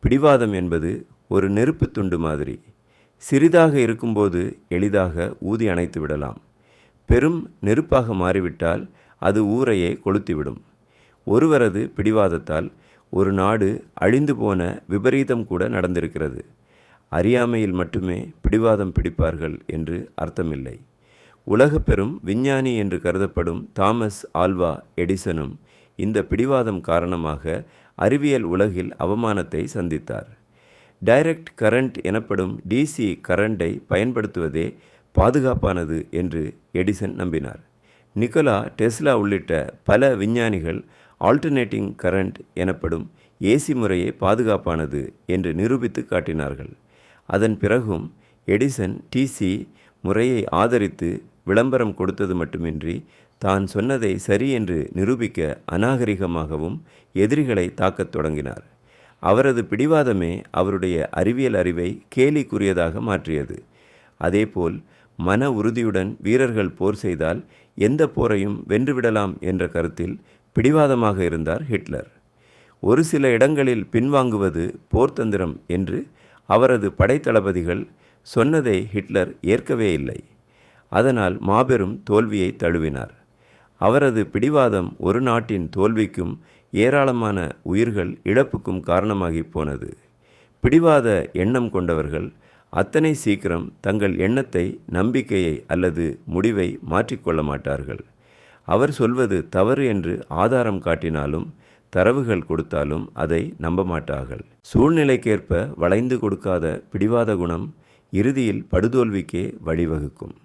பிடிவாதம் என்பது ஒரு நெருப்பு துண்டு மாதிரி. சிறிதாக இருக்கும்போது எளிதாக ஊதி அணைத்து விடலாம். பெரும் நெருப்பாக மாறிவிட்டால் அது ஊரையே கொளுத்திவிடும். ஒருவரது பிடிவாதத்தால் ஒரு நாடு அழிந்து போன விபரீதம் கூட நடந்திருக்கிறது. அறியாமையில் மட்டுமே பிடிவாதம் பிடிப்பார்கள் என்று அர்த்தமில்லை. உலக பெரும் விஞ்ஞானி என்று கருதப்படும் தாமஸ் ஆல்வா எடிசனும் இந்த பிடிவாதம் காரணமாக அறிவியல் உலகில் அவமானத்தை சந்தித்தார். டைரக்ட் கரண்ட் எனப்படும் டிசி கரண்டை பயன்படுத்துவதே பாதுகாப்பானது என்று எடிசன் நம்பினார். நிக்கோலா டெஸ்லா உள்ளிட்ட பல விஞ்ஞானிகள் ஆல்டர்னேட்டிங் கரண்ட் எனப்படும் ஏசி முறையே பாதுகாப்பானது என்று நிரூபித்து காட்டினார்கள். அதன் பிறகும் எடிசன் டிசி முறையை ஆதரித்து விளம்பரம் கொடுத்தது மட்டுமின்றி தான் சொன்னதை சரி என்று நிரூபிக்க அநாகரிகமாகவும் எதிரிகளை தாக்கத் தொடங்கினார். அவரது பிடிவாதமே அவருடைய அறிவியல் அறிவை கேலிக்குரியதாக மாற்றியது. அதேபோல் மன உறுதியுடன் வீரர்கள் போர் செய்தால் எந்த போரையும் வென்றுவிடலாம் என்ற கருத்தில் பிடிவாதமாக இருந்தார் ஹிட்லர். ஒரு சில இடங்களில் பின்வாங்குவது போர்த்தந்திரம் என்று அவரது படைத்தளபதிகள் சொன்னதை ஹிட்லர் ஏற்கவே இல்லை. அதனால் மாபெரும் தோல்வியை தழுவினார். அவரது பிடிவாதம் ஒரு நாட்டின் தோல்விக்கும் ஏராளமான உயிர்கள் இழப்புக்கும் காரணமாகி போனது. பிடிவாத எண்ணம் கொண்டவர்கள் அத்தனை சீக்கிரம் தங்கள் எண்ணத்தை நம்பிக்கையை அல்லது முடிவை மாற்றிக்கொள்ள மாட்டார்கள். அவர் சொல்வது தவறு என்று ஆதாரம் காட்டினாலும் தரவுகள் கொடுத்தாலும் அதை நம்ப மாட்டார்கள். சூழ்நிலைக்கேற்ப வளைந்து கொடுக்காத பிடிவாத குணம் இறுதியில் படுதோல்விக்கே வழிவகுக்கும்.